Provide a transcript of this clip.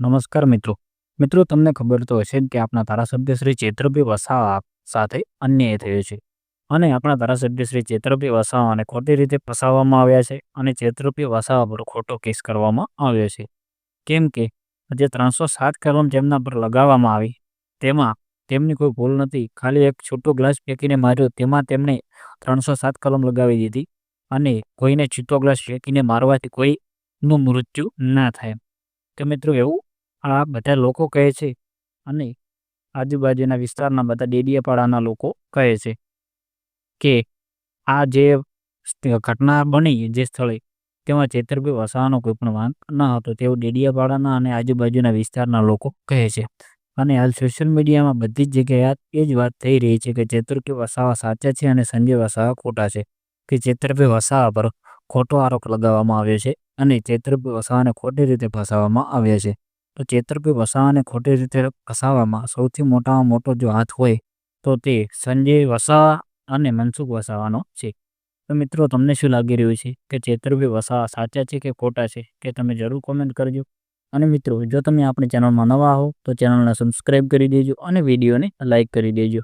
નમસ્કાર મિત્રો. મિત્રો, તમને ખબર તો હશે કે આપણા ધારાસભ્ય શ્રી ચેત્રભાઈ વસાવા સાથે અન્યાય થયો છે. અને આપણા ધારાસભ્ય શ્રી ચેત્રભાઈ વસાવાને ખોટી રીતે ફસાવવામાં આવ્યા છે અને ચેત્રભાઈ વસાવા પર ખોટો કેસ કરવામાં આવ્યો છે. કેમ કે, જે ત્રણસો સાત કલમ જેમના પર લગાવવામાં આવી, તેમાં તેમની કોઈ ભૂલ નથી. ખાલી એક છોટો ગ્લાસ ફેંકીને માર્યો, તેમાં તેમણે ત્રણસો સાત કલમ લગાવી દીધી અને કોઈને છૂટો ગ્લાસ ફેંકીને મારવાથી કોઈનું મૃત્યુ ના થાય. તો મિત્રો એવું? આ બધા લોકો કહે છે અને આજુબાજુના વિસ્તારના બધા ડેડિયાપાડાના લોકો કહે છે કે આ જે ઘટના બની જે સ્થળે તેમાં છેતરભાઈ વસાવાનો કોઈ પણ વાંક ન હતો. તેવું ડેડિયાપાડાના અને આજુબાજુના વિસ્તારના લોકો કહે છે. અને હાલ સોશિયલ મીડિયામાં બધી જ જગ્યાએ એ જ વાત થઈ રહી છે કે ચેતરભાઈ વસાવા સાચા છે અને સંજય વસાવા ખોટા છે. કે ચેતરભાઈ વસાવા પર ખોટો આરોપ લગાવવામાં આવ્યો છે. અને ચેતરપી વસાવાને ખોટી રીતે ફસાવવામાં આવ્યા છે. તો ચેતરપી વસાવાને ખોટી રીતે ફસાવવામાં સૌથી મોટામાં મોટો જો હાથ હોય, તો તે સંજય વસાવા અને મનસુખ વસાવાનો છે. તો મિત્રો, તમને શું લાગી રહ્યું છે કે ચેતરભાઈ વસાવા સાચા છે કે ખોટા છે? કે તમે જરૂર કોમેન્ટ કરજો. અને મિત્રો, જો તમે આપણી ચેનલમાં નવા હો, તો ચેનલને સબસ્ક્રાઈબ કરી દેજો અને વિડીયોને લાઈક કરી દેજો.